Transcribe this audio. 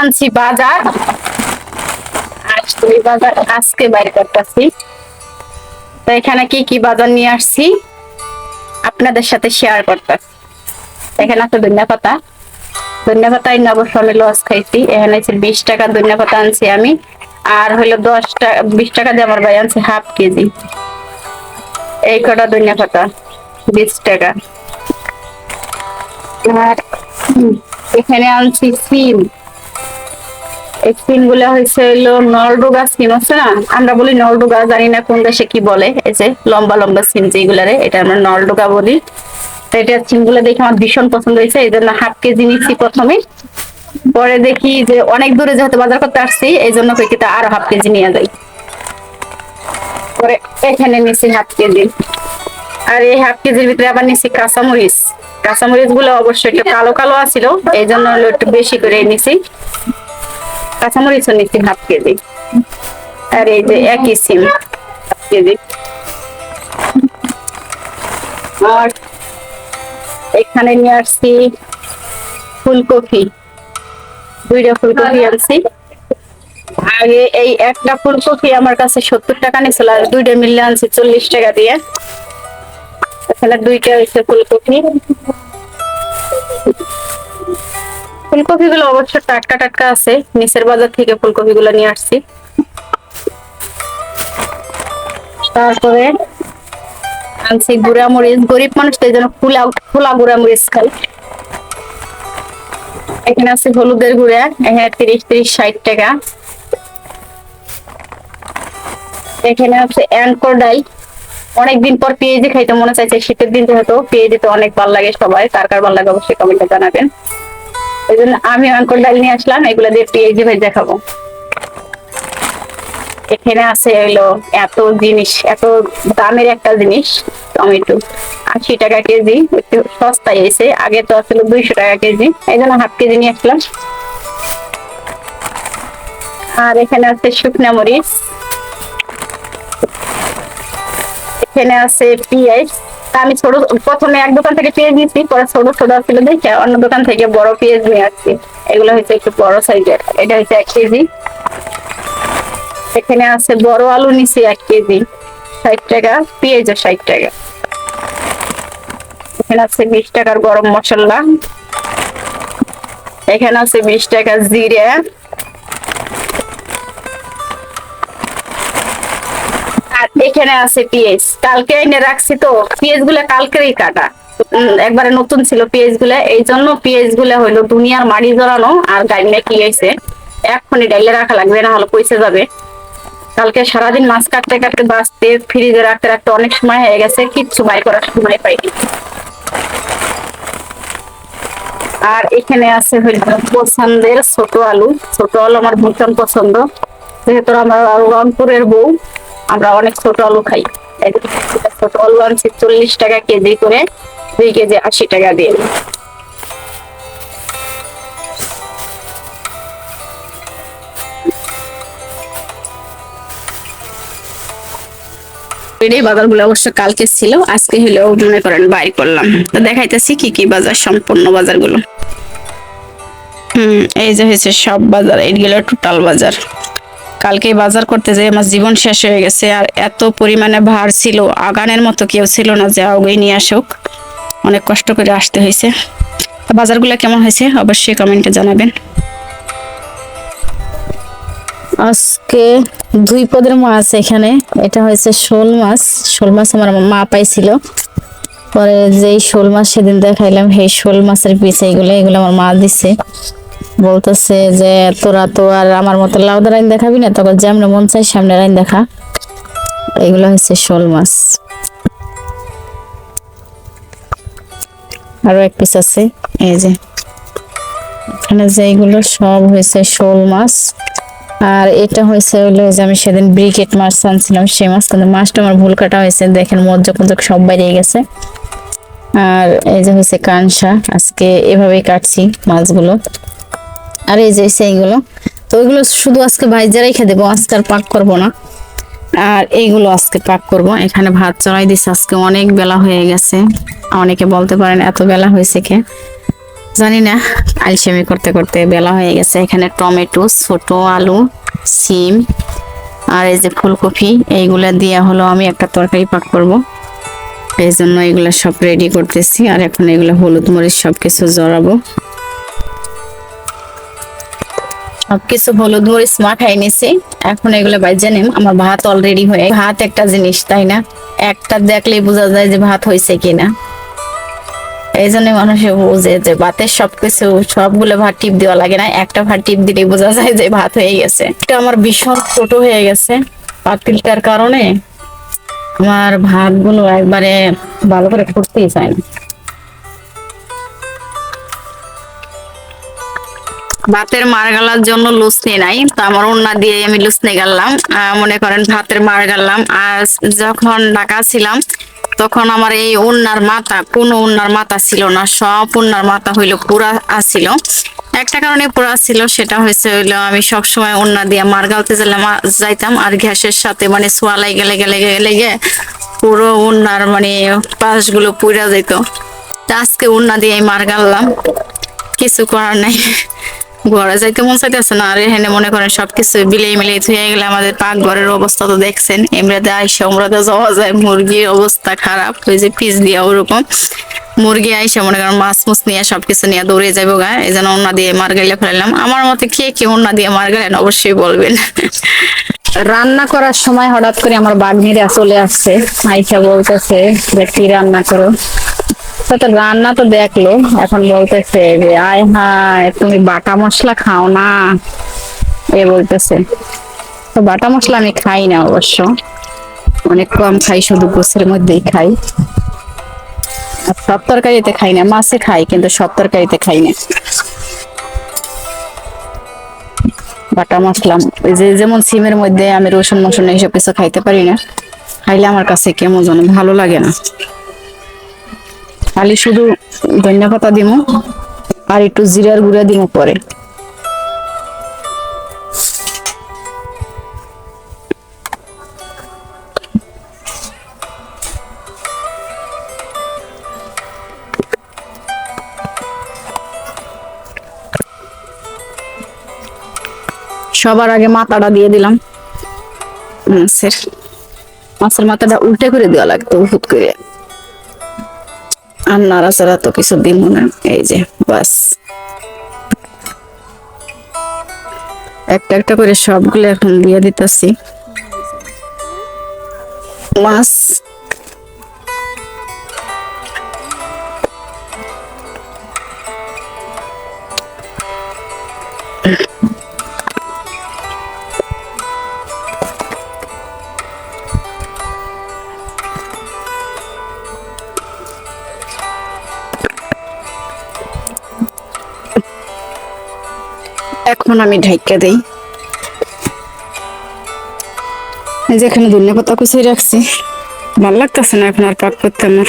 আনছি বাজার। আর বাজার আজকে বাইরে করতেছি। তো এখানে কি কি বাজার নিয়ে আসছি, আপনাদের সাথে শেয়ার করতেছি। এখানে আছে পাতা। পাতা লস খাইছি। এখানে আছে বিশ টাকা পাতা আনছি আমি। আর হইল দশ টাকা বিশ টাকা দিয়ে আমার ভাই আনছে হাফ কেজি। এই কটা ধনিয়া পাতা, বিশ টাকা। আর এখানে আনছি সিম। এই আমরা বলি নলডোগা জানি না কোন দেশে কি বলে। এই যে লম্বা লম্বা এটা আমরা নলডোগা বলি। এটা দেখে আমার ভীষণ পছন্দ হয়েছে, এই জন্য হাফ কেজি নিচ্ছি প্রথমে। পরে দেখি যে অনেক দূরে যেহেতু বাজার করতে আসছি, এই জন্য কিতা আরও হাফ কেজি নিয়ে যাই। পরে এখানে নিচ্ছি হাফ কেজি। আর এই হাফ কেজির ভিতরে আবার নিচ্ছি কাঁচামরিচ। কাঁচামরিচগুলো অবশ্যই একটু কালো কালো আছিল, এই জন্য একটু বেশি করে নিছি কাঁচামরিচও নিচ্ছি হাফ কেজি। আর এই যে একই সিম, হাফ কেজি। আর এখানে নিয়ে আসছি ফুলকপি। দুইটা ফুলকপি আনছি। আগে এই একটা ফুলকপি আমার কাছে সত্তর টাকা নিয়েছিল, আর দুইটা মিললে আনছি চল্লিশ টাকা দিয়ে। এখানে দুইটা হচ্ছে ফুলকপি। ফুলকপি গুলো অবশ্য টাটকা টাটকা আছে। নিচের বাজার থেকে ফুলকপি গুলো নিয়ে আসছি। তারপরে আনছি গুড়া মরিচ। গরিব মানুষ তো এই জন্য ফুলা ফুলা গুড়া মরিচ খাই এখানে আছে হলুদের গুঁড়া, এখানে তিরিশ তিরিশ, ষাট টাকা। এখানে আছে অ্যাঙ্কর ডাল। অনেকদিন পর পেঁয়াজি খাইতে মনে চাইছে, শীতের দিন যেহেতু পেঁয়াজি তো অনেক ভালো লাগে সবাই, কার কার ভালো লাগে অবশ্যই কমেন্টে জানাবেন। এই জন্য আমি অ্যাঙ্কর ডাল নিয়ে আসলাম, এগুলো দিয়ে পেঁয়াজি ভেজে খাব এখানে আছে হইল এত জিনিস, এত দামের একটা জিনিস, টমেটো। আশি টাকা কেজি, একটু সস্তায় এসে আগে তো আসলে দুইশো টাকা কেজি এই জন্য হাফ কেজি নিয়ে আসলাম। আর এখানে আছে শুকনা মরিচ। এখানে আছে পেঁয়াজ। আমি ছোট, প্রথমে এক দোকান থেকে পেঁয়াজ নিয়েছি, পরে ছোট ছোট ছিল দেখে অন্য দোকান থেকে বড় পেঁয়াজ নিয়ে আসছি। এগুলো হচ্ছে একটু বড় সাইজের, এটা হচ্ছে এক কেজি। এখানে আছে বড় আলু নিছি এক কেজি, ষাট টাকা, পেঁয়াজও ষাট টাকা। এখানে আছে বিশ টাকার গরম মশলা। এখানে আছে বিশ টাকা জিরে। এখানে আছে পেঁয়াজ কালকে এনে রাখছি তো পেঁয়াজগুলা কালকেরই কাটা। একবারে নতুন ছিল পেঁয়াজগুলা এই জন্য পেঁয়াজগুলা হইল দুনিয়ার মাড়ি জড়ানো আর গাইনে কি হয়েছে, এক্ষুনি ডাইলে রাখা লাগবে না হলে পয়সা যাবে। কালকে সারাদিন মাছ কাটতে কাটতে বাঁচতে, ফ্রিজে রাখতে রাখতে অনেক সময় হয়ে গেছে, কিচ্ছু বাই করার সময় পাইনি। আর এখানে আছে হইল পছন্দের ছোট আলু। ছোট আলু আমার ভীষণ পছন্দ। যেহেতু আমরা রংপুরের বউ আমরা অনেক ছোট আলু খাই। ছোট আলু আনছি চল্লিশ টাকা কেজি করে, দুই কেজি আশি টাকা দিয়ে। এই বাজারগুলো অবশ্য কালকে ছিল, আজকে হলো মনে করেন বাইর করলাম। তো দেখাইতেছি কি কি বাজার, সম্পূর্ণ বাজারগুলো। হুম, এই যে হয়েছে সব বাজার, এইগুলো টোটাল বাজার। কালকে বাজার করতে যেয়ে আমার জীবন শেষ হয়ে গেছে আর এত পরিমাণে ভার ছিল, আগানের মতো কেউ ছিল না, যে আগে নিয়ে আসুক। অনেক কষ্ট করে আসতে হয়েছে। বাজারগুলো কেমন হয়েছে? অবশ্যই কমেন্টে জানাবেন। আজকে দুই পদের মাছ এখানে, এটা হয়েছে শোল মাছ। শোল মাছ আমার মা পাইছিল। পরে যেই শোল মাছ সেদিন দেখাইলাম, সেই শোল মাছের পিস এইগুলো, এগুলো আমার মা দিছে। বলতেছে যে, তোরা তো আর আমার মতো লাউদা রাইন দেখাবি না তখন যেমন মন চাই সামনে রাইন দেখা। এগুলো হচ্ছে শোল মাছ। আরও এক পিস আছে, এই যে। এখানে যেইগুলো সব হয়েছে শোল মাছ। আর এটা হয়েছে হলো যে, আমি সেদিন ব্রিকেট মাছ আনছিলাম, সেই মাছ কিন্তু মাছটা আমার ভুল কাটা হয়েছে, দেখেন মজ্জক মজ্জক সব বেরিয়ে গেছে। আর এই যে হয়েছে কানসা, আজকে এভাবেই কাটছি মাছগুলো। আর এই যে সেইগুলো তো ওইগুলো শুধু আজকে ভাইজা রেখে দেবো, আজকে আর পাক করব না। আর এইগুলো আজকে পাক করব। এখানে ভাত চড়াই দিছে, আজকে অনেক বেলা হয়ে গেছে। অনেকে বলতে পারেন এত বেলা হয়েছে কে? জানি না, আলসেমি করতে করতে বেলা হয়ে গেছে। এখানে টমেটো, ছোট আলু, সিম, আর এই যে ফুলকপি, এইগুলা দিয়ে হলো আমি একটা তরকারি পাক করব। এই জন্য এগুলা সব রেডি করতেছি। আর এখন এগুলো হলুদ মরিচ সব কিছু জড়াবো। সবকিছু হলুদ মরিচ মাখাই নিছি। এখন এগুলো বাইজে নিম। আমার ভাত অলরেডি হয়ে ভাত একটা জিনিস, তাই না? একটা দেখলেই বোঝা যায় যে ভাত হয়েছে কিনা। এই জন্য মানুষে বোঝে যে ভাতের সবকিছু, সবগুলো ভাত টিপ দেওয়া লাগে না। একটা ভাত টিপ দিলেই বোঝা যায় যে ভাত হয়ে গেছে। এটা আমার ভীষণ ছোট হয়ে গেছে পাতিলটার কারণে। আমার ভাতগুলো একবারে ভালো করে ফুটতেই চায় না। ভাতের মার গালার জন্য লুসনি নাই তো আমার ওন্না দিয়ে আমি লুসনি গাললাম। আহ, মনে করেন ভাতের মার গাললাম। আর যখন ঢাকা ছিলাম তখন আমার এই ওন্নার মাথা কোনো ওন্নার মাথা ছিল না সব ওন্নার মাথা হইল পুরা আসছিল একটা কারণে পুরা ছিল সেটা হয়েছে হইল আমি সব সময় ওন্না দিয়ে মার গালতে গেলাম যাইতাম আর গ্যাসের সাথে মানে সোয়ালাই গেলে গেলে গেলে গিয়ে পুরো ওন্নার মানে পাশগুলো পুরা যেত আজকে ওন্না দিয়ে মার গাললাম। কিছু করার নাই। ঘরে যাইতে মন চাইতেছে না, আর এখানে মনে করেন সবকিছু বিলিয়ে মিলিয়ে ধুয়ে গেলে আমাদের পাক ঘরের অবস্থা তো দেখছেন। এমরাতে আইসা উমরাতে যাওয়া যায়, মুরগির অবস্থা খারাপ, ওই যে পিস দিয়া ওরকম। মুরগি আইসা মনে করেন মাছ মুছ নিয়ে সবকিছু নিয়ে দৌড়ে যাব গা, এই জন্য অন্য দিয়ে মার গাইলে ফেলাম আমার মতে কে কে অন্য দিয়ে মার গেলেন অবশ্যই বলবেন। রান্না করার সময় হঠাৎ করে আমার বাঘ বাগনিরা চলে আসছে, আইসা বলতেছে যে কি রান্না করো? তা রান্না তো দেখল, এখন বলতেছে যে, আয় হায়, তুমি বাটা মশলা খাও না। এ বলতেছে। তো বাটা মশলা আমি খাই না অবশ্য। অনেক কম খাই, শুধু গোছের মধ্যেই খাই। সব তরকারিতে খাই না, মাছে খাই, কিন্তু সব তরকারিতে খাই না। বাটা মশলা যে যেমন সিমের মধ্যে আমি রসুন মসুন এইসব কিছু খাইতে পারি না, খাইলে আমার কাছে কেমন যেন ভালো লাগে না। খালি শুধু ধনিয়া পাতা দিমু আর একটু জিরার গুঁড়া দিমু পরে। সবার আগে মাথাটা দিয়ে দিলাম। মাছের মাছের মাথাটা উল্টে করে দেওয়া লাগতো উহুত করে। আর নাড়াচাড়া তো কিছু দিব না। এই যে, বাস। একটা একটা করে সবগুলো এখন দিয়ে দিতেছি। মাছ এখন আমি ঢাইকা দেই। যেখানে যে এখানে ধনিয়া পাতা কুচিয়ে রাখছি। ভালো লাগতেছে না এখন আর পাক করতে আমার।